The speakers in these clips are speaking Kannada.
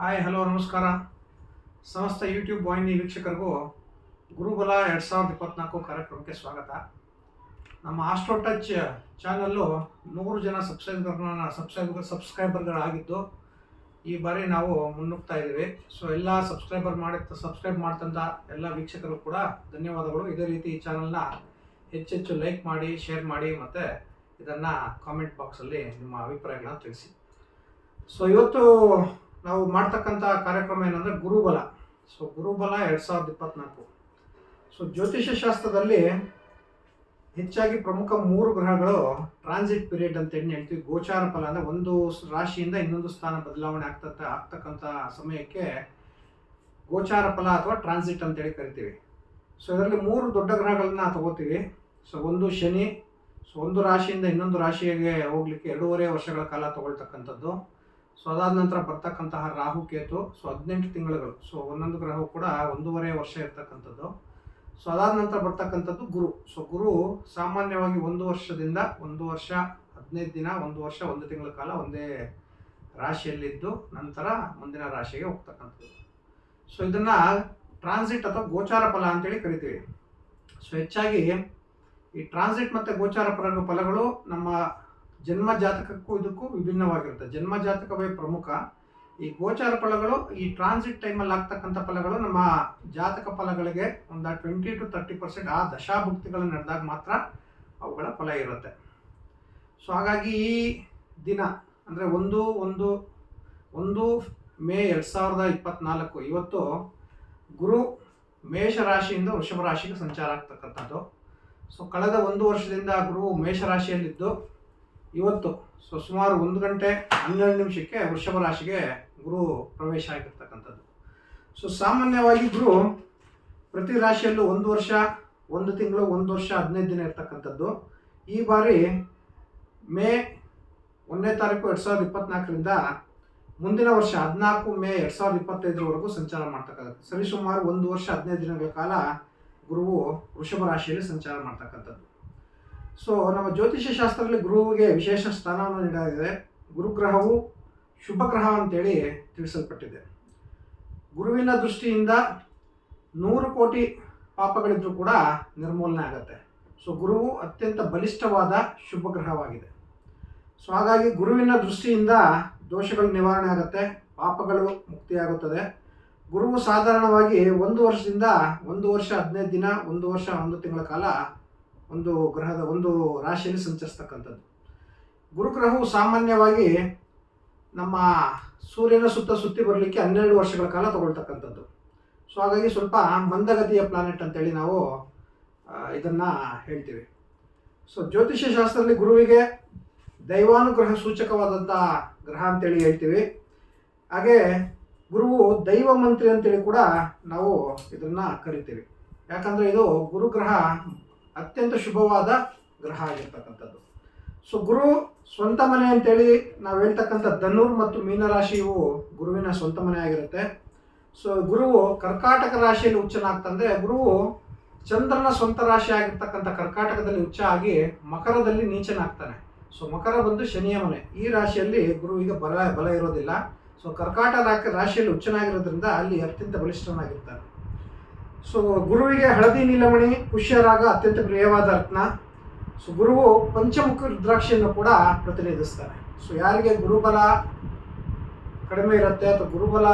ಹಾಯ್ ಹಲೋ ನಮಸ್ಕಾರ. ಸಮಸ್ತ ಯೂಟ್ಯೂಬ್ ವಾಹಿನಿ ವೀಕ್ಷಕರಿಗೂ ಗುರುಬಲ ಎರಡು ಸಾವಿರದ ಇಪ್ಪತ್ನಾಲ್ಕು ಕಾರ್ಯಕ್ರಮಕ್ಕೆ ಸ್ವಾಗತ. ನಮ್ಮ ಆಸ್ಟ್ರೋ ಟಚ್ ಚಾನಲ್ಲು ನೂರು ಜನ ಸಬ್ಸ್ಕ್ರೈಬರ್ನ ಸಬ್ಸ್ಕ್ರೈಬರ್ ಸಬ್ಸ್ಕ್ರೈಬರ್ಗಳಾಗಿದ್ದು ಈ ಬಾರಿ ನಾವು ಮುನ್ನುಗ್ತಾ ಇದ್ದೀವಿ. ಸೊ ಎಲ್ಲ ಸಬ್ಸ್ಕ್ರೈಬರ್ ಮಾಡಿ ಸಬ್ಸ್ಕ್ರೈಬ್ ಮಾಡ್ತಂಥ ಎಲ್ಲ ವೀಕ್ಷಕರು ಕೂಡ ಧನ್ಯವಾದಗಳು. ಇದೇ ರೀತಿ ಈ ಚಾನಲ್ನ ಹೆಚ್ಚೆಚ್ಚು ಲೈಕ್ ಮಾಡಿ ಶೇರ್ ಮಾಡಿ ಮತ್ತು ಇದನ್ನು ಕಾಮೆಂಟ್ ಬಾಕ್ಸಲ್ಲಿ ನಿಮ್ಮ ಅಭಿಪ್ರಾಯಗಳನ್ನ ತಿಳಿಸಿ. ಸೊ ಇವತ್ತು ನಾವು ಮಾಡ್ತಕ್ಕಂಥ ಕಾರ್ಯಕ್ರಮ ಏನಂದರೆ ಗುರುಬಲ. ಸೊ ಗುರುಬಲ ಎರಡು ಸಾವಿರದ ಇಪ್ಪತ್ನಾಲ್ಕು. ಸೊ ಜ್ಯೋತಿಷ್ಯ ಶಾಸ್ತ್ರದಲ್ಲಿ ಹೆಚ್ಚಾಗಿ ಪ್ರಮುಖ ಮೂರು ಗ್ರಹಗಳು ಟ್ರಾನ್ಸಿಟ್ ಪೀರಿಯಡ್ ಅಂತ ಹೇಳಿ ಹೇಳ್ತೀವಿ. ಗೋಚಾರ ಫಲ ಅಂದರೆ ಒಂದು ರಾಶಿಯಿಂದ ಇನ್ನೊಂದು ಸ್ಥಾನ ಬದಲಾವಣೆ ಆಗ್ತಕ್ಕ ಆಗ್ತಕ್ಕಂಥ ಸಮಯಕ್ಕೆ ಗೋಚಾರ ಫಲ ಅಥವಾ ಟ್ರಾನ್ಸಿಟ್ ಅಂತೇಳಿ ಕರಿತೀವಿ. ಸೊ ಇದರಲ್ಲಿ ಮೂರು ದೊಡ್ಡ ಗ್ರಹಗಳನ್ನ ತಗೋತೀವಿ. ಸೊ ಒಂದು ಶನಿ. ಸೊ ಒಂದು ರಾಶಿಯಿಂದ ಇನ್ನೊಂದು ರಾಶಿಗೆ ಹೋಗ್ಲಿಕ್ಕೆ ಎರಡೂವರೆ ವರ್ಷಗಳ ಕಾಲ ತಗೊಳ್ತಕ್ಕಂಥದ್ದು. ಸೊ ಅದಾದ ನಂತರ ಬರ್ತಕ್ಕಂತಹ ರಾಹು ಕೇತು, ಸೊ ಹದಿನೆಂಟು ತಿಂಗಳುಗಳು, ಸೊ ಒಂದೊಂದು ಗ್ರಹವು ಕೂಡ ಒಂದೂವರೆ ವರ್ಷ ಇರ್ತಕ್ಕಂಥದ್ದು. ಸೊ ಅದಾದ ನಂತರ ಬರ್ತಕ್ಕಂಥದ್ದು ಗುರು. ಸೊ ಗುರು ಸಾಮಾನ್ಯವಾಗಿ ಒಂದು ವರ್ಷದಿಂದ ಒಂದು ವರ್ಷ, ಹದಿನೈದು ದಿನ, ಒಂದು ವರ್ಷ, ಒಂದು ತಿಂಗಳ ಕಾಲ ಒಂದೇ ರಾಶಿಯಲ್ಲಿದ್ದು, ನಂತರ ಮುಂದಿನ ರಾಶಿಗೆ ಹೋಗ್ತಕ್ಕಂಥದ್ದು. ಸೊ ಇದನ್ನು ಟ್ರಾನ್ಸಿಟ್ ಅಥವಾ ಗೋಚಾರ ಫಲ ಅಂತೇಳಿ ಕರಿತೀವಿ. ಸೊ ಹೆಚ್ಚಾಗಿ ಈ ಟ್ರಾನ್ಸಿಟ್ ಮತ್ತು ಗೋಚಾರ ಫಲ ಫಲಗಳು ನಮ್ಮ ಜನ್ಮ ಜಾತಕಕ್ಕೂ ಇದಕ್ಕೂ ವಿಭಿನ್ನವಾಗಿರುತ್ತೆ. ಜನ್ಮ ಜಾತಕವೇ ಪ್ರಮುಖ. ಈ ಗೋಚಾರ ಫಲಗಳು, ಈ ಟ್ರಾನ್ಸಿಟ್ ಟೈಮಲ್ಲಿ ಆಗ್ತಕ್ಕಂಥ ಫಲಗಳು ನಮ್ಮ ಜಾತಕ ಫಲಗಳಿಗೆ ಒಂದು ಟ್ವೆಂಟಿ ಟು ತರ್ಟಿ ಪರ್ಸೆಂಟ್ ಆ ದಶಾಭುಕ್ತಿಗಳು ನಡೆದಾಗ ಮಾತ್ರ ಅವುಗಳ ಫಲ ಇರುತ್ತೆ. ಸೊ ಹಾಗಾಗಿ ಈ ದಿನ ಅಂದರೆ ಒಂದು ಒಂದು ಒಂದು ಮೇ ಎರಡು ಸಾವಿರದ ಇಪ್ಪತ್ನಾಲ್ಕು, ಇವತ್ತು ಗುರು ಮೇಷರಾಶಿಯಿಂದ ವೃಷಭ ರಾಶಿಗೆ ಸಂಚಾರ ಆಗ್ತಕ್ಕಂಥದ್ದು. ಸೊ ಕಳೆದ ಒಂದು ವರ್ಷದಿಂದ ಗುರು ಮೇಷ ರಾಶಿಯಲ್ಲಿದ್ದು ಇವತ್ತು ಸೊ ಸುಮಾರು ಒಂದು ಗಂಟೆ ಹನ್ನೆರಡು ನಿಮಿಷಕ್ಕೆ ವೃಷಭ ರಾಶಿಗೆ ಗುರು ಪ್ರವೇಶ ಆಗಿರ್ತಕ್ಕಂಥದ್ದು. ಸೊ ಸಾಮಾನ್ಯವಾಗಿ ಗುರು ಪ್ರತಿ ರಾಶಿಯಲ್ಲೂ ಒಂದು ವರ್ಷ, ಒಂದು ತಿಂಗಳು, ಒಂದು ವರ್ಷ, ಹದಿನೈದು ದಿನ ಇರ್ತಕ್ಕಂಥದ್ದು. ಈ ಬಾರಿ ಮೇ ಒಂದನೇ ತಾರೀಕು ಎರಡು ಸಾವಿರದ ಇಪ್ಪತ್ನಾಲ್ಕರಿಂದ ಮುಂದಿನ ವರ್ಷ ಹದಿನಾಲ್ಕು ಮೇ ಎರಡು ಸಾವಿರದ ಇಪ್ಪತ್ತೈದರವರೆಗೂ ಸಂಚಾರ ಮಾಡ್ತಕ್ಕಂಥದ್ದು. ಸರಿಸುಮಾರು ಒಂದು ವರ್ಷ ಹದಿನೈದು ದಿನಗಳ ಕಾಲ ಗುರುವು ವೃಷಭ ರಾಶಿಯಲ್ಲಿ ಸಂಚಾರ ಮಾಡ್ತಕ್ಕಂಥದ್ದು. ಸೊ ನಮ್ಮ ಜ್ಯೋತಿಷ್ಯ ಶಾಸ್ತ್ರದಲ್ಲಿ ಗುರುವಿಗೆ ವಿಶೇಷ ಸ್ಥಾನವನ್ನು ನೀಡಲಾಗಿದೆ. ಗುರುಗ್ರಹವು ಶುಭ ಗ್ರಹ ಅಂತೇಳಿ ತಿಳಿಸಲ್ಪಟ್ಟಿದೆ. ಗುರುವಿನ ದೃಷ್ಟಿಯಿಂದ ನೂರು ಕೋಟಿ ಪಾಪಗಳಿದ್ದರೂ ಕೂಡ ನಿರ್ಮೂಲನೆ ಆಗುತ್ತೆ. ಸೊ ಗುರುವು ಅತ್ಯಂತ ಬಲಿಷ್ಠವಾದ ಶುಭ ಗ್ರಹವಾಗಿದೆ ಸೊ ಹಾಗಾಗಿ ಗುರುವಿನ ದೃಷ್ಟಿಯಿಂದ ದೋಷಗಳು ನಿವಾರಣೆ ಆಗುತ್ತೆ, ಪಾಪಗಳು ಮುಕ್ತಿಯಾಗುತ್ತದೆ. ಗುರುವು ಸಾಧಾರಣವಾಗಿ ಒಂದು ವರ್ಷದಿಂದ ಒಂದು ವರ್ಷ ಹದಿನೈದು ದಿನ, ಒಂದು ವರ್ಷ ಒಂದು ತಿಂಗಳ ಕಾಲ ಒಂದು ಗ್ರಹದ ಒಂದು ರಾಶಿಯಲ್ಲಿ ಸಂಚರಿಸ್ತಕ್ಕಂಥದ್ದು. ಗುರುಗ್ರಹವು ಸಾಮಾನ್ಯವಾಗಿ ನಮ್ಮ ಸೂರ್ಯನ ಸುತ್ತ ಸುತ್ತಿ ಬರಲಿಕ್ಕೆ ಹನ್ನೆರಡು ವರ್ಷಗಳ ಕಾಲ ತಗೊಳ್ತಕ್ಕಂಥದ್ದು. ಸೊ ಹಾಗಾಗಿ ಸ್ವಲ್ಪ ಮಂದಗತಿಯ ಪ್ಲಾನೆಟ್ ಅಂತೇಳಿ ನಾವು ಇದನ್ನು ಹೇಳ್ತೀವಿ. ಸೊ ಜ್ಯೋತಿಷ್ಯ ಶಾಸ್ತ್ರದಲ್ಲಿ ಗುರುವಿಗೆ ದೈವಾನುಗ್ರಹ ಸೂಚಕವಾದಂಥ ಗ್ರಹ ಅಂತೇಳಿ ಹೇಳ್ತೀವಿ. ಹಾಗೆ ಗುರುವು ದೈವ ಮಂತ್ರಿ ಅಂತೇಳಿ ಕೂಡ ನಾವು ಇದನ್ನ ಕರಿತೀವಿ. ಯಾಕಂದ್ರೆ ಇದು ಗುರುಗ್ರಹ ಅತ್ಯಂತ ಶುಭವಾದ ಗ್ರಹ ಆಗಿರ್ತಕ್ಕಂಥದ್ದು. ಸೊ ಗುರು ಸ್ವಂತ ಮನೆ ಅಂತೇಳಿ ನಾವು ಹೇಳ್ತಕ್ಕಂಥ ಧನುರ್ ಮತ್ತು ಮೀನರಾಶಿಯು ಗುರುವಿನ ಸ್ವಂತ ಮನೆ ಆಗಿರುತ್ತೆ. ಸೊ ಗುರುವು ಕರ್ಕಾಟಕ ರಾಶಿಯಲ್ಲಿ ಉಚ್ಚನಾಗ್ತಂದ್ರೆ ಗುರುವು ಚಂದ್ರನ ಸ್ವಂತ ರಾಶಿ ಆಗಿರ್ತಕ್ಕಂಥ ಕರ್ಕಾಟಕದಲ್ಲಿ ಉಚ್ಚ ಆಗಿ ಮಕರದಲ್ಲಿ ನೀಚನಾಗ್ತಾನೆ ಸೊ ಮಕರ ಬಂದು ಶನಿಯ ಮನೆ. ಈ ರಾಶಿಯಲ್ಲಿ ಗುರುವಿಗೆ ಬಲ ಬಲ ಇರೋದಿಲ್ಲ. ಸೊ ಕರ್ಕಾಟಕ ರಾಕ ರಾಶಿಯಲ್ಲಿ ಉಚ್ಚನಾಗಿರೋದ್ರಿಂದ ಅಲ್ಲಿ ಅತ್ಯಂತ ಬಲಿಷ್ಠನಾಗಿರ್ತಾನೆ. ಸೊ ಗುರುವಿಗೆ ಹಳದಿ ನೀಲಮಣಿ ಪುಷ್ಯರಾಗ ಅತ್ಯಂತ ಪ್ರಿಯವಾದ ರತ್ನ. ಸೊ ಗುರುವು ಪಂಚಮುಖ ರುದ್ರಾಕ್ಷಿಯನ್ನು ಕೂಡ ಪ್ರತಿನಿಧಿಸ್ತಾರೆ. ಸೊ ಯಾರಿಗೆ ಗುರುಬಲ ಕಡಿಮೆ ಇರುತ್ತೆ ಅಥವಾ ಗುರುಬಲ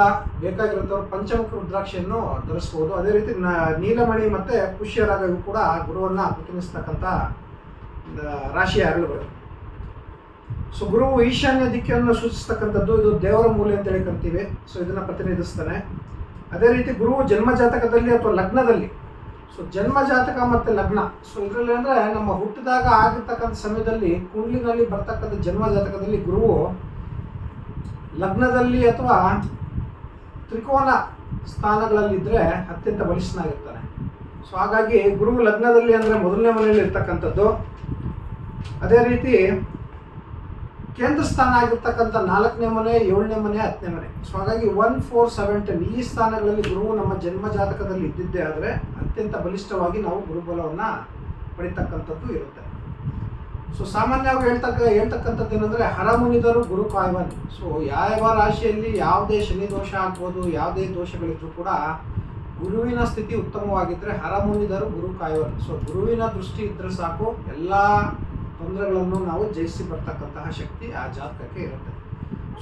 ಬೇಕಾಗಿರುತ್ತೆ ಅವರು ಪಂಚಮುಖ ರುದ್ರಾಕ್ಷಿಯನ್ನು ಧರಿಸ್ಬೋದು. ಅದೇ ರೀತಿ ನೀಲಮಣಿ ಮತ್ತು ಪುಷ್ಯರಾಗ ಕೂಡ ಗುರುವನ್ನು ಪ್ರತಿನಿಧಿಸ್ತಕ್ಕಂಥ ರಾಶಿಯ ಹರಳುಗಳು ಸೊ ಗುರುವು ಈಶಾನ್ಯ ದಿಕ್ಕನ್ನು ಸೂಚಿಸ್ತಕ್ಕಂಥದ್ದು ಇದು ದೇವರ ಮೂಲೆ ಅಂತೇಳಿ ಕರಿತೀವಿ. ಸೊ ಇದನ್ನು ಪ್ರತಿನಿಧಿಸ್ತಾನೆ. ಅದೇ ರೀತಿ ಗುರು ಜನ್ಮ ಜಾತಕದಲ್ಲಿ ಅಥವಾ ಲಗ್ನದಲ್ಲಿ. ಸೊ ಜನ್ಮ ಜಾತಕ ಮತ್ತು ಲಗ್ನ. ಸೊ ಇದರಲ್ಲಿ ಅಂದರೆ ನಮ್ಮ ಹುಟ್ಟಿದಾಗ ಆಗಿರ್ತಕ್ಕಂಥ ಸಮಯದಲ್ಲಿ, ಕುಂಡ್ಲಿನಲ್ಲಿ ಬರ್ತಕ್ಕಂಥ ಜನ್ಮ ಜಾತಕದಲ್ಲಿ ಗುರುವು ಲಗ್ನದಲ್ಲಿ ಅಥವಾ ತ್ರಿಕೋನ ಸ್ಥಾನಗಳಲ್ಲಿದ್ದರೆ ಅತ್ಯಂತ ಬಲಿಷ್ಠನಾಗಿರ್ತಾನೆ. ಸೊ ಹಾಗಾಗಿ ಗುರು ಲಗ್ನದಲ್ಲಿ ಅಂದರೆ ಮೊದಲನೇ ಮನೆಯಲ್ಲಿ ಇರ್ತಕ್ಕಂಥದ್ದು ಅದೇ ರೀತಿ ಕೇಂದ್ರ ಸ್ಥಾನ ಆಗಿರ್ತಕ್ಕಂಥ ನಾಲ್ಕನೇ ಮನೆ, ಏಳನೇ ಮನೆ, ಹತ್ತನೇ ಮನೆ. ಸೊ ಹಾಗಾಗಿ ಒನ್ ಫೋರ್ ಸೆವೆನ್ ಟೆನ್ ಈ ಸ್ಥಾನಗಳಲ್ಲಿ ಗುರುವು ನಮ್ಮ ಜನ್ಮ ಜಾತಕದಲ್ಲಿ ಇದ್ದಿದ್ದೇ ಆದರೆ ಅತ್ಯಂತ ಬಲಿಷ್ಠವಾಗಿ ನಾವು ಗುರುಬಲವನ್ನು ಪಡಿತಕ್ಕಂಥದ್ದು ಇರುತ್ತೆ. ಸೊ ಸಾಮಾನ್ಯವಾಗಿ ಹೇಳ್ತಕ್ಕ, ಹೇಳ್ತಕ್ಕಂಥದ್ದು ಏನಂದರೆ ಹರಮುನಿದರು ಗುರು ಕಾಯ್ವನ್ ಸೊ ಯಾವ ರಾಶಿಯಲ್ಲಿ ಯಾವುದೇ ಶನಿ ದೋಷ ಆಗ್ಬೋದು, ಯಾವುದೇ ದೋಷಗಳಿದ್ರೂ ಕೂಡ ಗುರುವಿನ ಸ್ಥಿತಿ ಉತ್ತಮವಾಗಿದ್ದರೆ ಹರಮುನಿದರು ಗುರು ಕಾಯವನ್ ಸೊ ಗುರುವಿನ ದೃಷ್ಟಿ ಇದ್ದರೆ ಸಾಕು, ಎಲ್ಲ ತೊಂದರೆಗಳನ್ನು ನಾವು ಜಯಿಸಿ ಬರ್ತಕ್ಕಂತಹ ಶಕ್ತಿ ಆ ಜಾತಕಕ್ಕೆ ಇರುತ್ತೆ.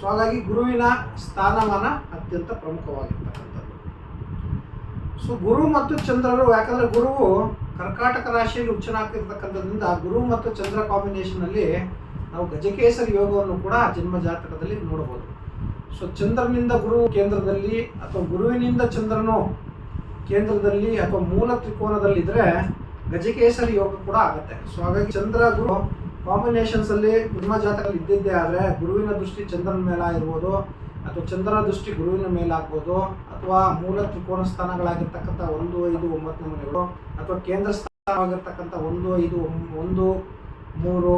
ಸೊ ಹಾಗಾಗಿ ಗುರುವಿನ ಸ್ಥಾನಮಾನ ಅತ್ಯಂತ ಪ್ರಮುಖವಾಗಿರ್ತಕ್ಕಂಥದ್ದು. ಸೊ ಗುರು ಮತ್ತು ಚಂದ್ರರು, ಯಾಕಂದ್ರೆ ಗುರುವು ಕರ್ಕಾಟಕ ರಾಶಿಯಲ್ಲಿ ಉಚ್ಚನಾಗ್ತಿರ್ತಕ್ಕಂಥದ್ರಿಂದ ಗುರು ಮತ್ತು ಚಂದ್ರ ಕಾಂಬಿನೇಷನ್ ಅಲ್ಲಿ ನಾವು ಗಜಕೇಸರಿ ಯೋಗವನ್ನು ಕೂಡ ಜನ್ಮ ಜಾತಕದಲ್ಲಿ ನೋಡಬಹುದು. ಸೊ ಚಂದ್ರನಿಂದ ಗುರು ಕೇಂದ್ರದಲ್ಲಿ ಅಥವಾ ಗುರುವಿನಿಂದ ಚಂದ್ರನು ಕೇಂದ್ರದಲ್ಲಿ ಅಥವಾ ಮೂಲ ತ್ರಿಕೋನದಲ್ಲಿದ್ರೆ ಗಜಕೇಸರಿ ಯೋಗ ಕೂಡ ಆಗುತ್ತೆ. ಸೊ ಹಾಗಾಗಿ ಚಂದ್ರ ಗುರು ಕಾಂಬಿನೇಷನ್ಸ್ ಅಲ್ಲಿ ನಿಮ್ಮ ಜಾತಕದಲ್ಲಿ ಇದ್ದಿದ್ದೇ ಆದರೆ ಗುರುವಿನ ದೃಷ್ಟಿ ಚಂದ್ರನ ಮೇಲೆ ಇರ್ಬೋದು ಅಥವಾ ಚಂದ್ರನ ದೃಷ್ಟಿ ಗುರುವಿನ ಮೇಲೆ ಆಗ್ಬೋದು, ಅಥವಾ ಮೂಲ ತ್ರಿಕೋನ ಸ್ಥಾನಗಳಾಗಿರ್ತಕ್ಕಂಥ ಒಂದು, ಐದು ಒಂಬತ್ತನೇ ಮನೆಗಳು ಅಥವಾ ಕೇಂದ್ರ ಸ್ಥಾನವಾಗಿರ್ತಕ್ಕಂಥ ಒಂದು, ಐದು ಒಂದು, ಮೂರು,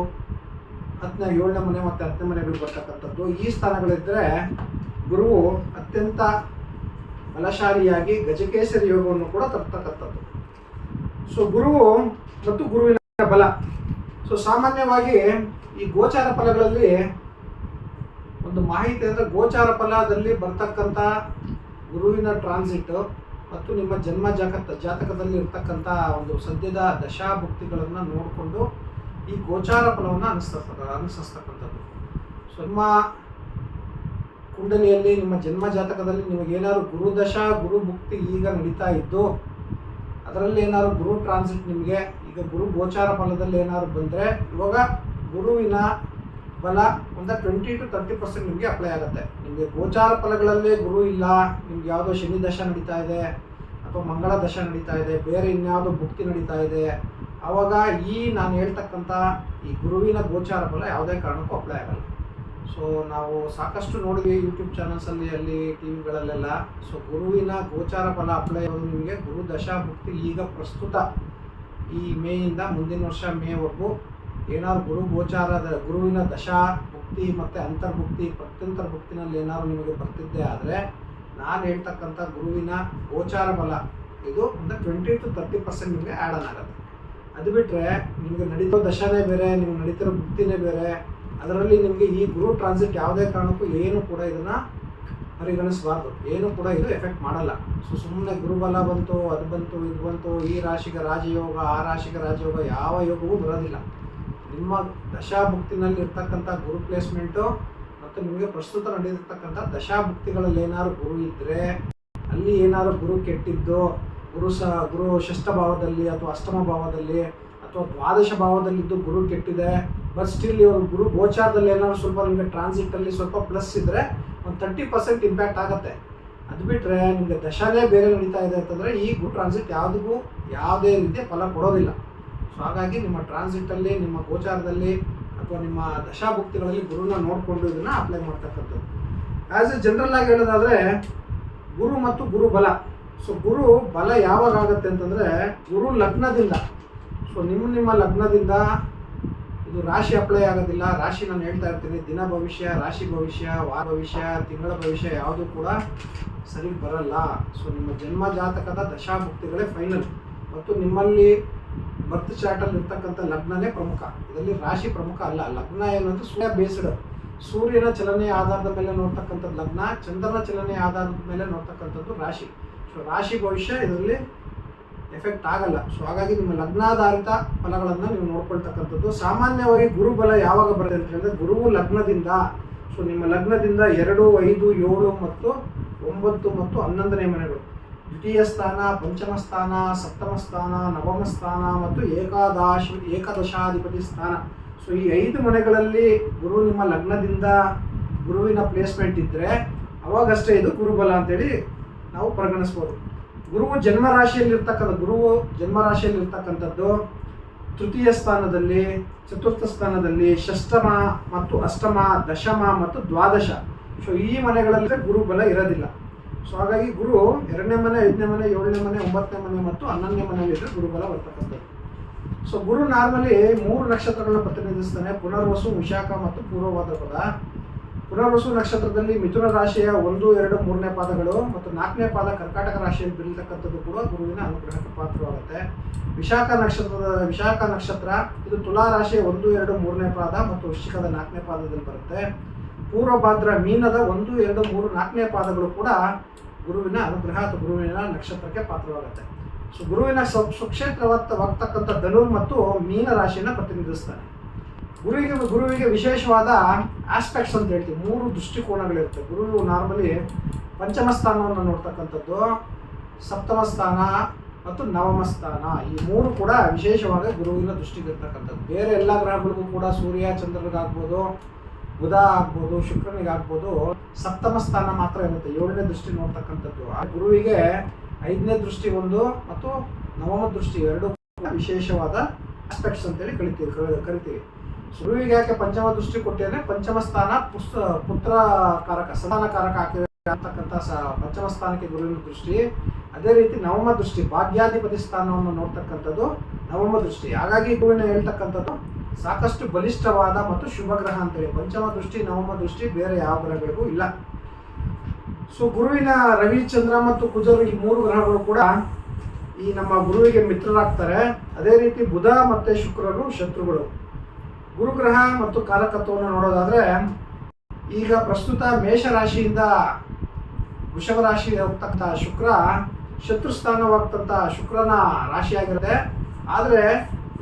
ಹತ್ತನೇ, ಏಳನೇ ಮನೆ ಮತ್ತು ಹತ್ತನೇ ಮನೆಗಳು ಬರ್ತಕ್ಕಂಥದ್ದು. ಈ ಸ್ಥಾನಗಳಿದ್ದರೆ ಗುರುವು ಅತ್ಯಂತ ಬಲಶಾಲಿಯಾಗಿ ಗಜಕೇಸರಿ ಯೋಗವನ್ನು ಕೂಡ ತರ್ತಕ್ಕಂಥದ್ದು. ಸೊ ಗುರು ಮತ್ತು ಗುರುವಿನ ಫಲ ಸೊ ಸಾಮಾನ್ಯವಾಗಿ ಈ ಗೋಚಾರ ಫಲಗಳಲ್ಲಿ ಒಂದು ಮಾಹಿತಿ ಅಂದರೆ ಗೋಚಾರ ಫಲದಲ್ಲಿ ಬರ್ತಕ್ಕಂಥ ಗುರುವಿನ ಟ್ರಾನ್ಸಿಟ್ ಮತ್ತು ನಿಮ್ಮ ಜನ್ಮ ಜಾತಕ ಜಾತಕದಲ್ಲಿ ಇರ್ತಕ್ಕಂಥ ಒಂದು ಸದ್ಯದ ದಶಾಭುಕ್ತಿಗಳನ್ನು ನೋಡಿಕೊಂಡು ಈ ಗೋಚಾರ ಫಲವನ್ನು ಅನುಸರಿಸ್ತಕ್ಕ ಅನಿಸ್ತಕ್ಕಂಥದ್ದು ಸೊ ನಿಮ್ಮ ಕುಂಡಲಿಯಲ್ಲಿ, ನಿಮ್ಮ ಜನ್ಮ ಜಾತಕದಲ್ಲಿ ನಿಮಗೇನಾದ್ರು ಗುರುದಶಾ ಗುರು ಭುಕ್ತಿ ಈಗ ನಡೀತಾ ಇದ್ದು ಅದರಲ್ಲಿ ಏನಾದ್ರು ಗುರು ಟ್ರಾನ್ಸಿಟ್ ನಿಮಗೆ, ಈಗ ಗುರು ಗೋಚಾರ ಫಲದಲ್ಲಿ ಏನಾದ್ರು ಬಂದರೆ, ಇವಾಗ ಗುರುವಿನ ಬಲ ಒಂದು ಟ್ವೆಂಟಿ ಟು ತರ್ಟಿ ಪರ್ಸೆಂಟ್ ನಿಮಗೆ ಅಪ್ಲೈ ಆಗುತ್ತೆ. ನಿಮಗೆ ಗೋಚಾರ ಫಲಗಳಲ್ಲೇ ಗುರು ಇಲ್ಲ, ನಿಮ್ಗೆ ಯಾವುದೋ ಶನಿ ದಶ ನಡೀತಾ ಇದೆ, ಅಥವಾ ಮಂಗಳ ದಶ ನಡೀತಾ ಇದೆ, ಬೇರೆ ಇನ್ಯಾವುದೋ ಭುಕ್ತಿ ನಡೀತಾ ಇದೆ, ಆವಾಗ ಈ ನಾನು ಹೇಳ್ತಕ್ಕಂಥ ಈ ಗುರುವಿನ ಗೋಚಾರ ಫಲ ಯಾವುದೇ ಕಾರಣಕ್ಕೂ ಅಪ್ಲೈ ಆಗಲ್ಲ. ಸೊ ನಾವು ಸಾಕಷ್ಟು ನೋಡಿದ್ವಿ ಯೂಟ್ಯೂಬ್ ಚಾನಲ್ಸಲ್ಲಿ ಅಲ್ಲಿ ಟಿ ವಿಗಳಲ್ಲೆಲ್ಲ ಸೊ ಗುರುವಿನ ಗೋಚಾರ ಫಲ ಅಪ್ಲೈ ಆಗೋದು ನಿಮಗೆ ಗುರು ದಶಾ ಭುಕ್ತಿ ಈಗ ಪ್ರಸ್ತುತ ಈ ಮೇಯಿಂದ ಮುಂದಿನ ವರ್ಷ ಮೇವರೆಗೂ ಏನಾದ್ರು ಗುರು ಗೋಚಾರದ, ಗುರುವಿನ ದಶಾ ಭುಕ್ತಿ ಮತ್ತು ಅಂತರ್ಭುಕ್ತಿ ಪ್ರತ್ಯಂತರ ಭುಕ್ತಿನಲ್ಲಿ ಏನಾದ್ರು ನಿಮಗೆ ಬರ್ತಿದ್ದೆ ಆದರೆ, ನಾನು ಹೇಳ್ತಕ್ಕಂಥ ಗುರುವಿನ ಗೋಚಾರ ಬಲ ಇದು ಒಂದು ಟ್ವೆಂಟಿ ಟು ತರ್ಟಿ ಪರ್ಸೆಂಟ್ ನಿಮಗೆ ಆ್ಯಡ್ ಆಗುತ್ತೆ. ಅದು ಬಿಟ್ಟರೆ ನಿಮಗೆ ನಡೀತೋ ದಶಾನೇ ಬೇರೆ, ನಿಮ್ಗೆ ನಡೀತಿರೋ ಭುಕ್ತಿನೇ ಬೇರೆ ಅದರಲ್ಲಿ ನಿಮಗೆ ಈ ಗುರು ಟ್ರಾನ್ಸಿಟ್ ಯಾವುದೇ ಕಾರಣಕ್ಕೂ ಏನು ಕೂಡ ಇದನ್ನು ಪರಿಗಣಿಸಬಾರ್ದು. ಏನು ಕೂಡ ಇದು ಎಫೆಕ್ಟ್ ಮಾಡಲ್ಲ. ಸೊ ಸುಮ್ಮನೆ ಗುರುಬಲ ಬಂತು, ಅದು ಬಂತು, ಇದು ಬಂತು, ಈ ರಾಶಿಗೆ ರಾಜಯೋಗ, ಆ ರಾಶಿಗೆ ರಾಜಯೋಗ ಯಾವ ಯೋಗವೂ ಬರೋದಿಲ್ಲ. ನಿಮ್ಮ ದಶಾಭುಕ್ತಿನಲ್ಲಿ ಇರ್ತಕ್ಕಂಥ ಗುರು ಪ್ಲೇಸ್ಮೆಂಟು ಮತ್ತು ನಿಮಗೆ ಪ್ರಸ್ತುತ ನಡೆದಿರ್ತಕ್ಕಂಥ ದಶಾಭುಕ್ತಿಗಳಲ್ಲಿ ಏನಾದ್ರು ಗುರು ಇದ್ದರೆ ಅಲ್ಲಿ ಏನಾದರೂ ಗುರು ಕೆಟ್ಟಿದ್ದು, ಗುರು ಸ, ಗುರು ಷಷ್ಠ ಭಾವದಲ್ಲಿ ಅಥವಾ ಅಷ್ಟಮ ಭಾವದಲ್ಲಿ ಅಥವಾ ದ್ವಾದಶ ಭಾವದಲ್ಲಿದ್ದು ಗುರು ಕೆಟ್ಟಿದೆ ಬಟ್ ಸ್ಟಿಲ್ ಇವರು ಗುರು ಗೋಚಾರದಲ್ಲಿ ಏನಾದ್ರು ಸ್ವಲ್ಪ ನಿಮಗೆ ಟ್ರಾನ್ಸಿಟಲ್ಲಿ ಸ್ವಲ್ಪ ಪ್ಲಸ್ ಇದ್ದರೆ ಒಂದು ತರ್ಟಿ ಪರ್ಸೆಂಟ್ ಇಂಪ್ಯಾಕ್ಟ್ ಆಗುತ್ತೆ. ಅದು ಬಿಟ್ಟರೆ ನಿಮಗೆ ದಶಾನೇ ಬೇರೆ ನಡೀತಾ ಇದೆ ಅಂತಂದರೆ ಈ ಗುರು ಟ್ರಾನ್ಸಿಟ್ ಯಾವುದಕ್ಕೂ ಯಾವುದೇ ರೀತಿ ಫಲ ಕೊಡೋದಿಲ್ಲ. ಸೊ ಹಾಗಾಗಿ ನಿಮ್ಮ ಟ್ರಾನ್ಸಿಟಲ್ಲಿ ನಿಮ್ಮ ಗೋಚಾರದಲ್ಲಿ ಅಥವಾ ನಿಮ್ಮ ದಶಾಭುಕ್ತಿಗಳಲ್ಲಿ ಗುರುನ ನೋಡಿಕೊಂಡು ಇದನ್ನು ಅಪ್ಲೈ ಮಾಡ್ತಕ್ಕಂಥದ್ದು. ಆ್ಯಸ್ ಎ ಜನರಲ್ ಆಗಿ ಹೇಳೋದಾದರೆ, ಗುರು ಮತ್ತು ಗುರು ಬಲ. ಸೊ ಗುರು ಬಲ ಯಾವಾಗ ಆಗುತ್ತೆ ಅಂತಂದರೆ ಗುರು ಲಗ್ನದಿಂದ. ಸೊ ನಿಮ್ಮ ನಿಮ್ಮ ಲಗ್ನದಿಂದ ಇದು ರಾಶಿ ಅಪ್ಲೈ ಆಗೋದಿಲ್ಲ. ರಾಶಿ ನಾನು ಹೇಳ್ತಾ ಇರ್ತೀನಿ, ದಿನ ಭವಿಷ್ಯ, ರಾಶಿ ಭವಿಷ್ಯ, ವಾರ ಭವಿಷ್ಯ, ತಿಂಗಳ ಭವಿಷ್ಯ ಯಾವುದು ಕೂಡ ಸರಿ ಬರಲ್ಲ. ಸೊ ನಿಮ್ಮ ಜನ್ಮ ಜಾತಕದ ದಶಾಭುಕ್ತಿಗಳೇ ಫೈನಲ್ ಮತ್ತು ನಿಮ್ಮಲ್ಲಿ ಬರ್ತ್ ಚಾರ್ಟಲ್ಲಿ ಇರ್ತಕ್ಕಂಥ ಲಗ್ನನೇ ಪ್ರಮುಖ. ಇದರಲ್ಲಿ ರಾಶಿ ಪ್ರಮುಖ ಅಲ್ಲ. ಲಗ್ನ ಏನಂದ್ರೆ ಸೂರ್ಯ ಬೇಸ್ಡ್ ಸೂರ್ಯನ ಚಲನೆಯ ಆಧಾರದ ಮೇಲೆ ನೋಡ್ತಕ್ಕಂಥದ್ದು ಲಗ್ನ, ಚಂದ್ರನ ಚಲನೆಯ ಆಧಾರದ ಮೇಲೆ ನೋಡ್ತಕ್ಕಂಥದ್ದು ರಾಶಿ. ಸೊ ರಾಶಿ ಭವಿಷ್ಯ ಇದರಲ್ಲಿ ಎಫೆಕ್ಟ್ ಆಗಲ್ಲ. ಸೊ ಹಾಗಾಗಿ ನಿಮ್ಮ ಲಗ್ನಾಧಾರಿತ ಫಲಗಳನ್ನು ನೀವು ನೋಡ್ಕೊಳ್ತಕ್ಕಂಥದ್ದು. ಸಾಮಾನ್ಯವಾಗಿ ಗುರುಬಲ ಯಾವಾಗ ಬರುತ್ತೆ ಅಂತ ಹೇಳಿದ್ರೆ, ಗುರುವು ಲಗ್ನದಿಂದ. ಸೊ ನಿಮ್ಮ ಲಗ್ನದಿಂದ ಎರಡು, ಐದು, ಏಳು ಮತ್ತು ಒಂಬತ್ತು ಮತ್ತು ಹನ್ನೊಂದನೇ ಮನೆಗಳು. ದ್ವಿತೀಯ ಸ್ಥಾನ, ಪಂಚಮ ಸ್ಥಾನ, ಸಪ್ತಮ ಸ್ಥಾನ, ನವಮ ಸ್ಥಾನ ಮತ್ತು ಏಕಾದಶ, ಏಕದಶಾಧಿಪತಿ ಸ್ಥಾನ. ಸೊ ಈ ಐದು ಮನೆಗಳಲ್ಲಿ ಗುರು ನಿಮ್ಮ ಲಗ್ನದಿಂದ ಗುರುವಿನ ಪ್ಲೇಸ್ಮೆಂಟ್ ಇದ್ದರೆ ಅವಾಗಷ್ಟೇ ಇದು ಗುರುಬಲ ಅಂತೇಳಿ ನಾವು ಪರಿಗಣಿಸ್ಬೋದು. ಗುರುವು ಜನ್ಮ ರಾಶಿಯಲ್ಲಿರ್ತಕ್ಕಂಥ ಗುರುವು ಜನ್ಮ ರಾಶಿಯಲ್ಲಿರ್ತಕ್ಕಂಥದ್ದು ತೃತೀಯ ಸ್ಥಾನದಲ್ಲಿ, ಚತುರ್ಥ ಸ್ಥಾನದಲ್ಲಿ ಷಷ್ಠಮ ಮತ್ತು ಅಷ್ಟಮ, ದಶಮ ಮತ್ತು ದ್ವಾದಶ. ಸೊ ಈ ಮನೆಗಳಲ್ಲಿ ಗುರು ಬಲ ಇರೋದಿಲ್ಲ. ಸೊ ಹಾಗಾಗಿ ಗುರು ಎರಡನೇ ಮನೆ, ಐದನೇ ಮನೆ, ಏಳನೇ ಮನೆ, ಒಂಬತ್ತನೇ ಮನೆ ಮತ್ತು ಹನ್ನೊಂದನೇ ಮನೆಯಲ್ಲಿದ್ದರೆ ಗುರುಬಲ ಬರ್ತಕ್ಕಂಥದ್ದು. ಸೊ ಗುರು ನಾರ್ಮಲಿ ಮೂರು ನಕ್ಷತ್ರಗಳನ್ನ ಪ್ರತಿನಿಧಿಸ್ತಾನೆ. ಪುನರ್ವಸು, ವಿಶಾಖ ಮತ್ತು ಪೂರ್ವಭಾದ್ರಪದ ಪುನರ್ವಸು ನಕ್ಷತ್ರದಲ್ಲಿ ಮಿಥುನ ರಾಶಿಯ ಒಂದು, ಎರಡು, ಮೂರನೇ ಪಾದಗಳು ಮತ್ತು ನಾಲ್ಕನೇ ಪಾದ ಕರ್ಕಾಟಕ ರಾಶಿಯಲ್ಲಿ ಬೀಳ್ತಕ್ಕಂಥದ್ದು ಕೂಡ ಗುರುವಿನ ಅನುಗ್ರಹಕ್ಕೆ ಪಾತ್ರವಾಗುತ್ತೆ. ವಿಶಾಖ ನಕ್ಷತ್ರದ, ವಿಶಾಖ ನಕ್ಷತ್ರ, ಇದು ತುಲಾ ರಾಶಿಯ ಒಂದು, ಎರಡು, ಮೂರನೇ ಪಾದ ಮತ್ತು ವೃಶ್ಚಿಕದ ನಾಲ್ಕನೇ ಪಾದದಲ್ಲಿ ಬರುತ್ತೆ. ಪೂರ್ವಭಾದ್ರ ಮೀನದ ಒಂದು, ಎರಡು, ಮೂರು, ನಾಲ್ಕನೇ ಪಾದಗಳು ಕೂಡ ಗುರುವಿನ ಅನುಗ್ರಹ ಅಥವಾ ಗುರುವಿನ ನಕ್ಷತ್ರಕ್ಕೆ ಪಾತ್ರವಾಗುತ್ತೆ. ಸೊ, ಗುರುವಿನ ಸ್ವ ಹೋಗ್ತಕ್ಕಂಥ ಧನುರ್ ಮತ್ತು ಮೀನ ರಾಶಿಯನ್ನು ಪ್ರತಿನಿಧಿಸ್ತಾನೆ. ಗುರುವಿಗೆ ಗುರುವಿಗೆ ವಿಶೇಷವಾದ ಆಸ್ಪೆಕ್ಟ್ಸ್ ಅಂತ ಹೇಳ್ತೀವಿ. ಮೂರು ದೃಷ್ಟಿಕೋನಗಳಿರುತ್ತೆ. ಗುರು ನಾರ್ಮಲಿ ಪಂಚಮ ಸ್ಥಾನವನ್ನು ನೋಡ್ತಕ್ಕಂಥದ್ದು, ಸಪ್ತಮ ಸ್ಥಾನ ಮತ್ತು ನವಮ ಸ್ಥಾನ. ಈ ಮೂರು ಕೂಡ ವಿಶೇಷವಾಗಿ ಗುರುವಿನ ದೃಷ್ಟಿಗಿರ್ತಕ್ಕಂಥದ್ದು. ಬೇರೆ ಎಲ್ಲ ಗ್ರಹಗಳಿಗೂ ಕೂಡ ಸೂರ್ಯ, ಚಂದ್ರನಿಗಾಗ್ಬೋದು, ಬುಧ ಆಗ್ಬೋದು, ಶುಕ್ರನಿಗಾಗ್ಬೋದು ಸಪ್ತಮ ಸ್ಥಾನ ಮಾತ್ರ ಇರುತ್ತೆ. ಏಳನೇ ದೃಷ್ಟಿ ನೋಡ್ತಕ್ಕಂಥದ್ದು. ಆ ಗುರುವಿಗೆ ಐದನೇ ದೃಷ್ಟಿ ಒಂದು ಮತ್ತು ನವಮ ದೃಷ್ಟಿ ಎರಡು ವಿಶೇಷವಾದ ಆಸ್ಪೆಕ್ಟ್ಸ್ ಅಂತೇಳಿ ಕಲಿತೀವಿ ಕರಿತೀವಿ. ಗುರುವಿಗೆ ಯಾಕೆ ಪಂಚಮ ದೃಷ್ಟಿ ಕೊಟ್ಟಿದ್ರೆ ಪಂಚಮ ಸ್ಥಾನ ಪುಸ್ತ ಪುತ್ರ ಕಾರಕ ಸಂತಾನ ಕಾರಕ ಹಾಕಿದ್ರೆ ಅಂತಕ್ಕಂಥ ಸ ಪಂಚಮ ಸ್ಥಾನಕ್ಕೆ ಗುರುವಿನ ದೃಷ್ಟಿ. ಅದೇ ರೀತಿ ನವಮ ದೃಷ್ಟಿ, ಭಾಗ್ಯಾಧಿಪತಿ ಸ್ಥಾನವನ್ನು ನೋಡ್ತಕ್ಕಂಥದ್ದು ನವಮ ದೃಷ್ಟಿ. ಹಾಗಾಗಿ ಗುರುವಿನ ಹೇಳ್ತಕ್ಕಂಥದ್ದು ಸಾಕಷ್ಟು ಬಲಿಷ್ಠವಾದ ಮತ್ತು ಶುಭ ಗ್ರಹ ಅಂತೇಳಿ. ಪಂಚಮ ದೃಷ್ಟಿ, ನವಮ ದೃಷ್ಟಿ ಬೇರೆ ಯಾವ ಗ್ರಹಗಳಿಗೂ ಇಲ್ಲ. ಸೊ ಗುರುವಿನ ರವಿಚಂದ್ರ ಮತ್ತು ಕುಜರು ಈ ಮೂರು ಗ್ರಹಗಳು ಕೂಡ ಈ ನಮ್ಮ ಗುರುವಿಗೆ ಮಿತ್ರರಾಗ್ತಾರೆ. ಅದೇ ರೀತಿ ಬುಧ ಮತ್ತು ಶುಕ್ರರು ಶತ್ರುಗಳು. ಗುರುಗ್ರಹ ಮತ್ತು ಕಾಲಕತ್ವವನ್ನು ನೋಡೋದಾದ್ರೆ, ಈಗ ಪ್ರಸ್ತುತ ಮೇಷರಾಶಿಯಿಂದ ವೃಷಭ ರಾಶಿಗೆ ಹೋಗ್ತಕ್ಕಂಥ ಶುಕ್ರ ಶತ್ರುಸ್ಥಾನವಾಗ್ತಂಥ ಶುಕ್ರನ ರಾಶಿಯಾಗಿರುತ್ತೆ. ಆದರೆ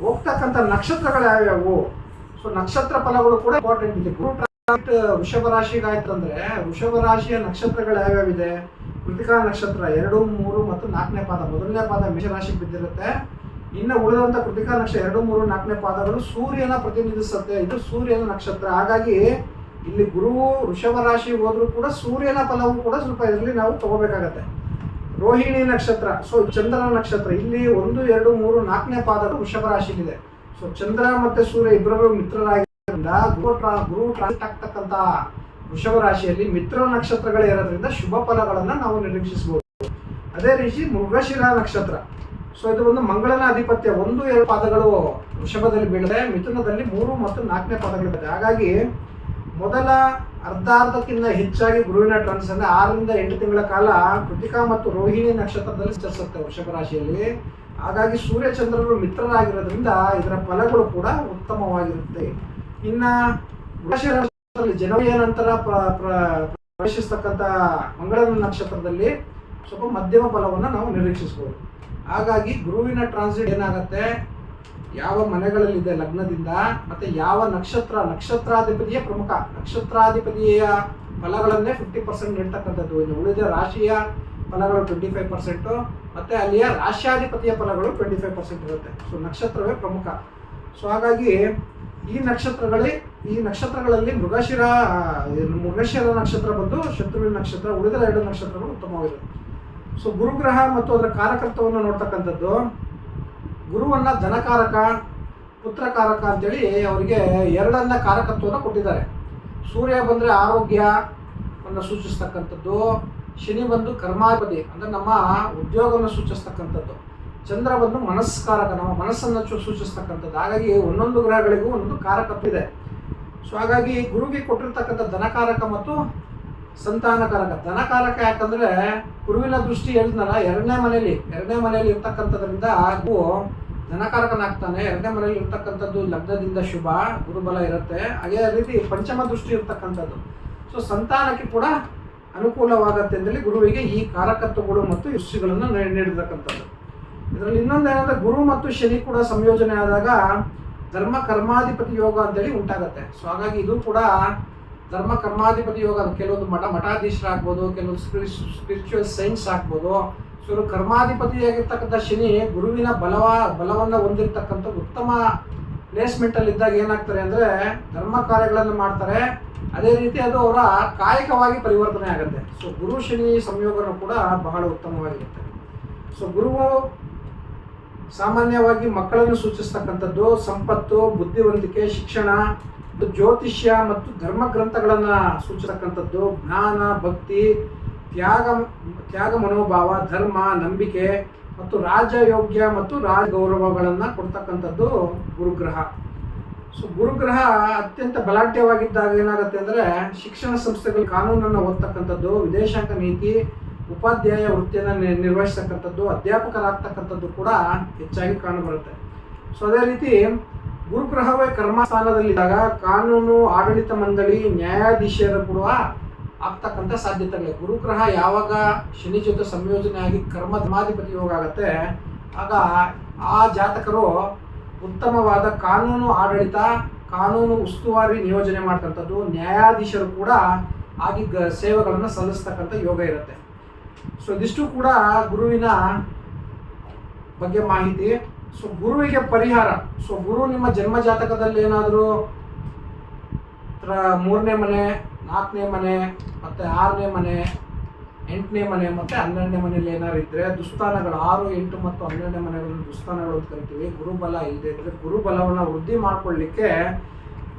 ಹೋಗ್ತಕ್ಕಂಥ ನಕ್ಷತ್ರಗಳು ಯಾವ್ಯಾವು? ಸೊ ನಕ್ಷತ್ರ ಫಲಗಳು ಕೂಡ ಇಂಪಾರ್ಟೆಂಟ್ ಇದೆ. ಗುರು ಟ್ರಾನ್ಸಿಟ್ ವೃಷಭ ರಾಶಿಗೆ ವೃಷಭ ರಾಶಿಯ ನಕ್ಷತ್ರಗಳು ಯಾವ್ಯಾವಿದೆ? ಕೃತಿಕಾ ನಕ್ಷತ್ರ ಎರಡು, ಮೂರು ಮತ್ತು ನಾಲ್ಕನೇ ಪಾದ. ಮೊದಲನೇ ಪಾದ ಮೇಷರಾಶಿಗೆ ಬಿದ್ದಿರುತ್ತೆ. ಇನ್ನು ಉಳಿದಂಥ ಕೃತಿಕಾ ನಕ್ಷ ಎರಡು, ಮೂರು, ನಾಲ್ಕನೇ ಪಾದಗಳು ಸೂರ್ಯನ ಪ್ರತಿನಿಧಿಸುತ್ತೆ. ಇದು ಸೂರ್ಯನ ನಕ್ಷತ್ರ. ಹಾಗಾಗಿ ಇಲ್ಲಿ ಗುರು ವೃಷಭ ರಾಶಿ ಹೋದ್ರೂ ಕೂಡ ಸೂರ್ಯನ ಫಲವು ಕೂಡ ಸ್ವಲ್ಪ ಇದರಲ್ಲಿ ನಾವು ತಗೋಬೇಕಾಗತ್ತೆ. ರೋಹಿಣಿ ನಕ್ಷತ್ರ ಸೊ ಚಂದ್ರನ ನಕ್ಷತ್ರ. ಇಲ್ಲಿ ಒಂದು, ಎರಡು, ಮೂರು, ನಾಲ್ಕನೇ ಪಾದಗಳು ವೃಷಭ ರಾಶಿಲಿದೆ. ಸೊ ಚಂದ್ರ ಮತ್ತೆ ಸೂರ್ಯ ಇಬ್ಬರೂ ಮಿತ್ರರಾಗಿರೋದ್ರಿಂದ ಗುರು ಟ್ರಾ, ಗುರು ಟ್ರಾನ್ಸ್ ಆಗ್ತಕ್ಕಂಥ ವೃಷಭ ರಾಶಿಯಲ್ಲಿ ಮಿತ್ರ ನಕ್ಷತ್ರಗಳು ಇರೋದ್ರಿಂದ ಶುಭ ಫಲಗಳನ್ನು ನಾವು ನಿರೀಕ್ಷಿಸಬಹುದು. ಅದೇ ರೀತಿ ಮೃಗಶಿರ ನಕ್ಷತ್ರ. ಸೊ ಇದು ಒಂದು ಮಂಗಳನ ಆಧಿಪತ್ಯ ಒಂದು, ಎರಡು ಪಾದಗಳು ವೃಷಭದಲ್ಲಿ ಬೀಳದೆ, ಮಿಥುನದಲ್ಲಿ ಮೂರು ಮತ್ತು ನಾಲ್ಕನೇ ಪಾದಗಳಿದೆ ಹಾಗಾಗಿ ಮೊದಲ ಅರ್ಧಾರ್ಧಕ್ಕಿಂತ ಹೆಚ್ಚಾಗಿ ಗುರುವಿನ ಟ್ರಾನ್ಸ್ ಅಂದ್ರೆ ಆರರಿಂದ ಎಂಟು ತಿಂಗಳ ಕಾಲ ಕೃತಿಕಾ ಮತ್ತು ರೋಹಿಣಿ ನಕ್ಷತ್ರದಲ್ಲಿ ಚರ್ಚಿಸುತ್ತೆ ವೃಷಭ ರಾಶಿಯಲ್ಲಿ. ಹಾಗಾಗಿ ಸೂರ್ಯ ಚಂದ್ರರು ಮಿತ್ರರಾಗಿರೋದ್ರಿಂದ ಇದರ ಫಲಗಳು ಕೂಡ ಉತ್ತಮವಾಗಿರುತ್ತೆ. ಇನ್ನ ವೃಷ ರಾಶಿಯಲ್ಲಿ ಜನವರಿಯ ನಂತರ ಪ್ರ- ಪ್ರ- ಪ್ರವೇಶಿಸ್ತಕ್ಕಂಥ ಮಂಗಳನ ನಕ್ಷತ್ರದಲ್ಲಿ ಸ್ವಲ್ಪ ಮಧ್ಯಮ ಫಲವನ್ನು ನಾವು ನಿರೀಕ್ಷಿಸಬಹುದು ಹಾಗಾಗಿ ಗುರುವಿನ ಟ್ರಾನ್ಸಿಟ್ ಏನಾಗುತ್ತೆ? ಯಾವ ಮನೆಗಳಲ್ಲಿದೆ ಲಗ್ನದಿಂದ, ಮತ್ತೆ ಯಾವ ನಕ್ಷತ್ರ, ನಕ್ಷತ್ರಾಧಿಪತಿಯ ಪ್ರಮುಖ, ನಕ್ಷತ್ರಾಧಿಪತಿಯ ಫಲಗಳನ್ನೇ ಫಿಫ್ಟಿ ಪರ್ಸೆಂಟ್ ಇರ್ತಕ್ಕಂಥದ್ದು ಇನ್ನು ಉಳಿದ ರಾಶಿಯ ಫಲಗಳು ಟ್ವೆಂಟಿ ಫೈವ್ ಪರ್ಸೆಂಟು ಮತ್ತೆ ಅಲ್ಲಿಯ ರಾಶ್ಯಾಧಿಪತಿಯ ಫಲಗಳು ಟ್ವೆಂಟಿ ಫೈವ್ ಪರ್ಸೆಂಟ್ ಇರುತ್ತೆ. ಸೊ ನಕ್ಷತ್ರವೇ ಪ್ರಮುಖ. ಸೊ ಹಾಗಾಗಿ ಈ ನಕ್ಷತ್ರಗಳಲ್ಲಿ ಈ ನಕ್ಷತ್ರಗಳಲ್ಲಿ ಮೃಗಶಿರ ಮೃಗಶಿರ ನಕ್ಷತ್ರ ಬಂದು ಶತ್ರುವಿನ ನಕ್ಷತ್ರ, ಉಳಿದ ಎರಡು ನಕ್ಷತ್ರಗಳು ಉತ್ತಮವಾಗಿದೆ ಸೊ ಗುರುಗ್ರಹ ಮತ್ತು ಅದರ ಕಾರಕತ್ವವನ್ನು ನೋಡ್ತಕ್ಕಂಥದ್ದು, ಗುರುವನ್ನು ಧನಕಾರಕ, ಪುತ್ರಕಾರಕ ಅಂತೇಳಿ ಅವರಿಗೆ ಎರಡನ್ನ ಕಾರಕತ್ವವನ್ನು ಕೊಟ್ಟಿದ್ದಾರೆ. ಸೂರ್ಯ ಬಂದರೆ ಆರೋಗ್ಯವನ್ನು ಸೂಚಿಸ್ತಕ್ಕಂಥದ್ದು, ಶನಿ ಬಂದು ಕರ್ಮಾಧಿಪತಿ ಅಂದರೆ ನಮ್ಮ ಉದ್ಯೋಗವನ್ನು ಸೂಚಿಸ್ತಕ್ಕಂಥದ್ದು, ಚಂದ್ರ ಬಂದು ಮನಸ್ಕಾರಕ, ನಮ್ಮ ಮನಸ್ಸನ್ನು ಸೂಚಿಸ್ತಕ್ಕಂಥದ್ದು. ಹಾಗಾಗಿ ಒಂದೊಂದು ಗ್ರಹಗಳಿಗೂ ಒಂದೊಂದು ಕಾರಕತ್ವ ಇದೆ ಸೊ ಹಾಗಾಗಿ ಗುರುಗೆ ಕೊಟ್ಟಿರ್ತಕ್ಕಂಥ ಧನಕಾರಕ ಮತ್ತು ಸಂತಾನಕಾರಕ ಧನಕಾರಕ ಯಾಕಂದ್ರೆ ಕುರುವಿನ ದೃಷ್ಟಿ ಹೇಳಿದ್ನಲ್ಲ ಎರಡನೇ ಮನೆಯಲ್ಲಿ ಎರಡನೇ ಮನೆಯಲ್ಲಿ ಇರ್ತಕ್ಕಂಥದ್ರಿಂದ ಹಾಗೂ ಧನಕಾರಕನಾಗ್ತಾನೆ ಎರಡನೇ ಮನೆಯಲ್ಲಿ ಇರ್ತಕ್ಕಂಥದ್ದು ಲಗ್ನದಿಂದ ಶುಭ, ಗುರುಬಲ ಇರುತ್ತೆ. ಅದೇ ರೀತಿ ಪಂಚಮ ದೃಷ್ಟಿ ಇರ್ತಕ್ಕಂಥದ್ದು. ಸೊ ಸಂತಾನಕ್ಕೆ ಕೂಡ ಅನುಕೂಲವಾಗತ್ತೆ ಅಂತೇಳಿ ಗುರುವಿಗೆ ಈ ಕಾರಕತ್ವಗಳು ಮತ್ತು ಯಶಸ್ಸುಗಳನ್ನು ನೀಡಿರ್ತಕ್ಕಂಥದ್ದು. ಇದರಲ್ಲಿ ಇನ್ನೊಂದು ಏನಂದ್ರೆ ಗುರು ಮತ್ತು ಶನಿ ಕೂಡ ಸಂಯೋಜನೆ ಆದಾಗ ಧರ್ಮ, ಕರ್ಮಾಧಿಪತಿ ಯೋಗ ಅಂತೇಳಿ ಉಂಟಾಗತ್ತೆ. ಸೊ ಹಾಗಾಗಿ ಇದು ಕೂಡ ಧರ್ಮ ಕರ್ಮಾಧಿಪತಿ ಯೋಗ ಕೆಲವೊಂದು ಮಠ ಮಠಾಧೀಶರಾಗ್ಬೋದು ಕೆಲವೊಂದು ಸ್ಪಿರಿಚುವಲ್ ಸೈನ್ಸ್ ಆಗ್ಬೋದು. ಸೊ ಕರ್ಮಾಧಿಪತಿಯಾಗಿರ್ತಕ್ಕಂಥ ಶನಿ ಗುರುವಿನ ಬಲವ, ಬಲವನ್ನು ಹೊಂದಿರತಕ್ಕಂಥ ಉತ್ತಮ ಪ್ಲೇಸ್ಮೆಂಟ್ ಅಲ್ಲಿ ಇದ್ದಾಗ ಏನಾಗ್ತಾರೆ ಅಂದ್ರೆ ಧರ್ಮ ಕಾರ್ಯಗಳನ್ನು ಮಾಡ್ತಾರೆ. ಅದೇ ರೀತಿ ಅದು ಅವರ ಕಾಯಕವಾಗಿ ಪರಿವರ್ತನೆ ಆಗುತ್ತೆ. ಸೊ ಗುರು ಶನಿ ಸಂಯೋಗನೂ ಕೂಡ ಬಹಳ ಉತ್ತಮವಾಗಿರುತ್ತೆ. ಸೊ ಗುರುವು ಸಾಮಾನ್ಯವಾಗಿ ಮಕ್ಕಳನ್ನು ಸೂಚಿಸ್ತಕ್ಕಂಥದ್ದು ಸಂಪತ್ತು, ಬುದ್ಧಿವಂತಿಕೆ, ಶಿಕ್ಷಣ ಜ್ಯೋತಿಷ್ಯ ಮತ್ತು ಧರ್ಮ ಗ್ರಂಥಗಳನ್ನು ಸೂಚಿಸತಕ್ಕಂಥದ್ದು ಜ್ಞಾನ, ಭಕ್ತಿ, ತ್ಯಾಗ ತ್ಯಾಗ ಮನೋಭಾವ, ಧರ್ಮ, ನಂಬಿಕೆ ಮತ್ತು ರಾಜಯೋಗ್ಯ ಮತ್ತು ರಾಜ ಗೌರವಗಳನ್ನು ಕೊಡ್ತಕ್ಕಂಥದ್ದು ಗುರುಗ್ರಹ. ಸೊ ಗುರುಗ್ರಹ ಅತ್ಯಂತ ಬಲಾಢ್ಯವಾಗಿದ್ದಾಗ ಏನಾಗುತ್ತೆ ಅಂದರೆ ಶಿಕ್ಷಣ ಸಂಸ್ಥೆಗಳು ಕಾನೂನನ್ನು ಓದ್ತಕ್ಕಂಥದ್ದು, ವಿದೇಶಾಂಗ ನೀತಿ, ಉಪಾಧ್ಯಾಯ ವೃತ್ತಿಯನ್ನು ನಿರ್ವಹಿಸ್ತಕ್ಕಂಥದ್ದು, ಅಧ್ಯಾಪಕರಾಗ್ತಕ್ಕಂಥದ್ದು ಕೂಡ ಹೆಚ್ಚಾಗಿ ಕಾಣಬರುತ್ತೆ. ಸೊ ಅದೇ ರೀತಿ ಗುರುಗ್ರಹವೇ ಕರ್ಮಸ್ಥಾನದಲ್ಲಿದ್ದಾಗ ಕಾನೂನು, ಆಡಳಿತ ಮಂಡಳಿ, ನ್ಯಾಯಾಧೀಶರು ಕೂಡ ಆಗ್ತಕ್ಕಂಥ ಸಾಧ್ಯತೆಗಳೇ ಗುರುಗ್ರಹ ಯಾವಾಗ ಶನಿ ಜೊತೆ ಸಂಯೋಜನೆ ಆಗಿ ಕರ್ಮ ಧರ್ಮಾಧಿಪತಿ ಯೋಗ ಆಗುತ್ತೆ, ಆಗ ಆ ಜಾತಕರು ಉತ್ತಮವಾದ ಕಾನೂನು, ಆಡಳಿತ, ಕಾನೂನು ಉಸ್ತುವಾರಿ ನಿಯೋಜನೆ ಮಾಡ್ತಕ್ಕಂಥದ್ದು, ನ್ಯಾಯಾಧೀಶರು ಕೂಡ ಆಗಿ ಗ, ಸೇವೆಗಳನ್ನು ಸಲ್ಲಿಸ್ತಕ್ಕಂಥ ಯೋಗ ಇರುತ್ತೆ. ಸೊ ಇದಿಷ್ಟು ಕೂಡ ಗುರುವಿನ ಬಗ್ಗೆ ಮಾಹಿತಿ. ಸೊ ಗುರುವಿಗೆ ಪರಿಹಾರ. ಸೊ ಗುರು ನಿಮ್ಮ ಜನ್ಮ ಜಾತಕದಲ್ಲಿ ಏನಾದರೂ ಮೂರನೇ ಮನೆ, ನಾಲ್ಕನೇ ಮನೆ, ಮತ್ತು ಆರನೇ ಮನೆ, ಎಂಟನೇ ಮನೆ, ಮತ್ತು ಹನ್ನೆರಡನೇ ಮನೆಯಲ್ಲಿ ಏನಾದ್ರು ಇದ್ದರೆ ದುಸ್ಥಾನಗಳು, ಆರು, ಎಂಟು ಮತ್ತು ಹನ್ನೆರಡನೇ ಮನೆಗಳನ್ನು ದುಸ್ಥಾನಗಳು ಅಂತ ಕರಿತೀವಿ. ಗುರುಬಲ ಇಲ್ಲದೆ ಇದ್ದರೆ ಗುರುಬಲವನ್ನು ವೃದ್ಧಿ ಮಾಡಿಕೊಳ್ಳಿಕ್ಕೆ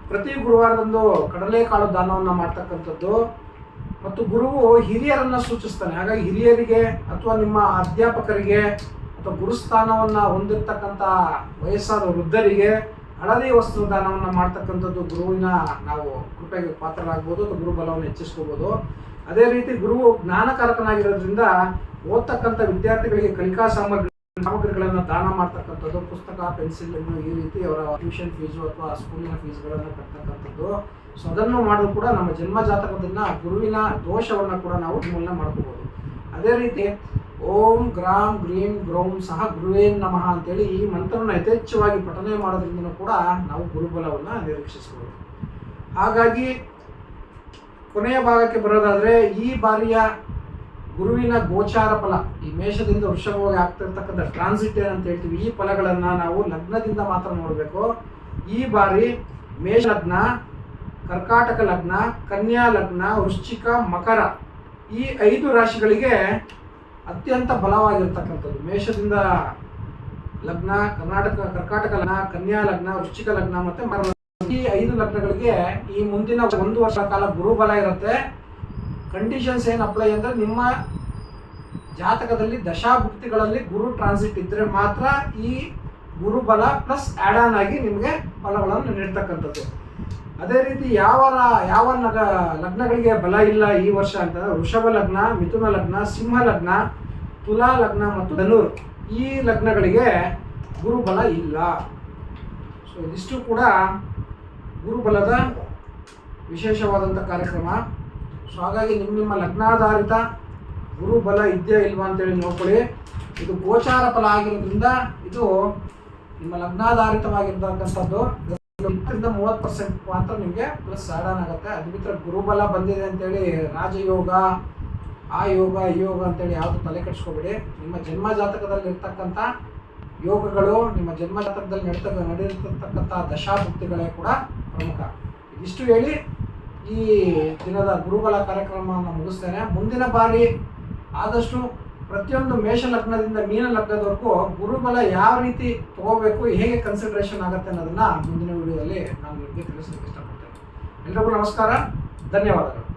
ಪ್ರತಿ ಗುರುವಾರದಂದು ಕಡಲೆಕಾಳು ದಾನವನ್ನು ಮಾಡ್ತಕ್ಕಂಥದ್ದು. ಮತ್ತು ಗುರುವು ಹಿರಿಯರನ್ನು ಸೂಚಿಸ್ತಾನೆ. ಹಾಗಾಗಿ ಹಿರಿಯರಿಗೆ ಅಥವಾ ನಿಮ್ಮ ಅಧ್ಯಾಪಕರಿಗೆ ಅಥವಾ ಗುರುಸ್ಥಾನವನ್ನು ಹೊಂದಿರತಕ್ಕಂಥ ವಯಸ್ಸಾದ ವೃದ್ಧರಿಗೆ ಹಳದಿ ವಸ್ತ್ರ ದಾನವನ್ನು ಮಾಡ್ತಕ್ಕಂಥದ್ದು ಗುರುವಿನ ನಾವು ಕೃಪೆಗೆ ಪಾತ್ರರಾಗ್ಬೋದು ಅಥವಾ ಗುರುಬಲವನ್ನು ಹೆಚ್ಚಿಸ್ಕೋಬೋದು. ಅದೇ ರೀತಿ ಗುರು ಜ್ಞಾನಕಾರಕನಾಗಿರೋದ್ರಿಂದ ಓದ್ತಕ್ಕಂಥ ವಿದ್ಯಾರ್ಥಿಗಳಿಗೆ ಕಲಿಕಾ ಸಾಮಗ್ರಿ ಸಾಮಗ್ರಿಗಳನ್ನು ದಾನ ಮಾಡ್ತಕ್ಕಂಥದ್ದು, ಪುಸ್ತಕ, ಪೆನ್ಸಿಲ್ ಈ ರೀತಿ ಅವರ ಟ್ಯೂಷನ್ ಫೀಸು ಅಥವಾ ಸ್ಕೂಲಿನ ಫೀಸ್ಗಳನ್ನು ಕಟ್ತಕ್ಕಂಥದ್ದು. ಸೊ ಅದನ್ನು ಮಾಡೋದು ಕೂಡ ನಮ್ಮ ಜನ್ಮ ಜಾತಕದನ್ನ ಗುರುವಿನ ದೋಷವನ್ನು ಕೂಡ ನಾವು ನಿರ್ಮೂಲನೆ ಮಾಡ್ಕೋಬಹುದು ಅದೇ ರೀತಿ ಓಂ ಗ್ರಾಮ್ ಗ್ರೀಂ ಗ್ರೌಂ ಸಹ ಗುರುವೇನ್ ನಮಃ ಅಂತೇಳಿ ಈ ಮಂತ್ರವನ್ನು ಯಥೇಚ್ಛವಾಗಿ ಪಠನೆ ಮಾಡೋದ್ರಿಂದ ಕೂಡ ನಾವು ಗುರುಬಲವನ್ನು ನಿರೀಕ್ಷಿಸಬಹುದು. ಹಾಗಾಗಿ ಕೊನೆಯ ಭಾಗಕ್ಕೆ ಬರೋದಾದರೆ ಈ ಬಾರಿಯ ಗುರುವಿನ ಗೋಚಾರ ಫಲ, ಈ ಮೇಷದಿಂದ ವೃಷಭವಾಗಿ ಆಗ್ತಿರ್ತಕ್ಕಂಥ ಟ್ರಾನ್ಸಿಟ್ ಏನಂತ ಹೇಳ್ತೀವಿ, ಈ ಫಲಗಳನ್ನು ನಾವು ಲಗ್ನದಿಂದ ಮಾತ್ರ ನೋಡಬೇಕು. ಈ ಬಾರಿ ಮೇಷ ಲಗ್ನ, ಕರ್ಕಾಟಕ ಲಗ್ನ, ಕನ್ಯಾ ಲಗ್ನ, ವೃಶ್ಚಿಕ ಮಕರ ಈ ಐದು ರಾಶಿಗಳಿಗೆ ಅತ್ಯಂತ ಬಲವಾಗಿರ್ತಕ್ಕಂಥದ್ದು. ಮೇಷದಿಂದ ಲಗ್ನ, ಕರ್ನಾಟಕ, ಕರ್ಕಾಟಕ ಲಗ್ನ, ಕನ್ಯಾ ಲಗ್ನ, ವೃಶ್ಚಿಕ ಲಗ್ನ ಮತ್ತೆ ಮರ. ಈ ಐದು ಲಗ್ನಗಳಿಗೆ ಈ ಮುಂದಿನ ಒಂದು ವರ್ಷ ಕಾಲ ಗುರುಬಲ ಇರುತ್ತೆ. ಕಂಡೀಷನ್ಸ್ ಏನು ಅಪ್ಲೈ ಅಂದರೆ ನಿಮ್ಮ ಜಾತಕದಲ್ಲಿ ದಶಾಭುಕ್ತಿಗಳಲ್ಲಿ ಗುರು ಟ್ರಾನ್ಸಿಟ್ ಇದ್ದರೆ ಮಾತ್ರ ಈ ಗುರುಬಲ ಪ್ಲಸ್ ಆ್ಯಡ್ ಆನ್ ಆಗಿ ನಿಮಗೆ ಫಲಗಳನ್ನು ನೀಡ್ತಕ್ಕಂಥದ್ದು. ಅದೇ ರೀತಿ ಯಾವ ಯಾವ ನಗ, ಲಗ್ನಗಳಿಗೆ ಬಲ ಇಲ್ಲ ಈ ವರ್ಷ ಅಂತಂದ್ರೆ ವೃಷಭ ಲಗ್ನ, ಮಿಥುನ ಲಗ್ನ, ಸಿಂಹ ಲಗ್ನ, ತುಲಾ ಲಗ್ನ ಮತ್ತು ಧನುರ್ ಈ ಲಗ್ನಗಳಿಗೆ ಗುರುಬಲ ಇಲ್ಲ. ಸೊ ಇದಿಷ್ಟು ಕೂಡ ಗುರುಬಲದ ವಿಶೇಷವಾದಂಥ ಕಾರ್ಯಕ್ರಮ. ಸೊ ಹಾಗಾಗಿ ನಿಮ್ಮ ನಿಮ್ಮ ಲಗ್ನಾಧಾರಿತ ಗುರುಬಲ ಇದೆಯಾ ಇಲ್ವಾ ಅಂತೇಳಿ ನೋಡ್ಕೊಳ್ಳಿ. ಇದು ಗೋಚಾರ ಫಲ ಆಗಿರೋದ್ರಿಂದ ಇದು ನಿಮ್ಮ ಲಗ್ನಾಧಾರಿತವಾಗಿರ್ತಕ್ಕಂಥದ್ದು. ಇಪ್ಪತ್ತರಿಂದ ಮೂವತ್ತು ಪರ್ಸೆಂಟ್ ಮಾತ್ರ ನಿಮಗೆ ಪ್ಲಸ್ ಆಡಾನ್ ಆಗುತ್ತೆ. ಅದು ಬಿಟ್ಟರೆ ಗುರುಬಲ ಬಂದಿದೆ ಅಂತೇಳಿ ರಾಜಯೋಗ, ಆ ಯೋಗ, ಈ ಯೋಗ ಅಂತೇಳಿ ಯಾವುದು ತಲೆ ಕೆಡಿಸ್ಕೋಬೇಡಿ. ನಿಮ್ಮ ಜನ್ಮ ಜಾತಕದಲ್ಲಿ ಇರ್ತಕ್ಕಂಥ ಯೋಗಗಳು ನಿಮ್ಮ ಜನ್ಮ ಜಾತಕದಲ್ಲಿ ನಡೆತ ನಡೆದಿರ್ತಕ್ಕಂಥ ದಶಾಭುಕ್ತಿಗಳೇ ಕೂಡ ಪ್ರಮುಖ. ಇದಿಷ್ಟು ಹೇಳಿ ಈ ದಿನದ ಗುರುಬಲ ಕಾರ್ಯಕ್ರಮವನ್ನು ಮುಗಿಸ್ತೇನೆ. ಮುಂದಿನ ಬಾರಿ ಆದಷ್ಟು ಪ್ರತಿಯೊಂದು ಮೇಷ ಲಗ್ನದಿಂದ ಮೀನ ಲಗ್ನದವರೆಗೂ ಗುರುಬಲ ಯಾವ ರೀತಿ ತಗೋಬೇಕು, ಹೇಗೆ ಕನ್ಸಿಡರೇಷನ್ ಆಗುತ್ತೆ ಅನ್ನೋದನ್ನ ಮುಂದಿನ ವಿಡಿಯೋದಲ್ಲಿ ನಾನು ನಿಮಗೆ ತಿಳಿಸಲಿಕ್ಕೆ ಇಷ್ಟಪಡ್ತೇನೆ. ಎಲ್ರಿಗೂ ನಮಸ್ಕಾರ, ಧನ್ಯವಾದಗಳು.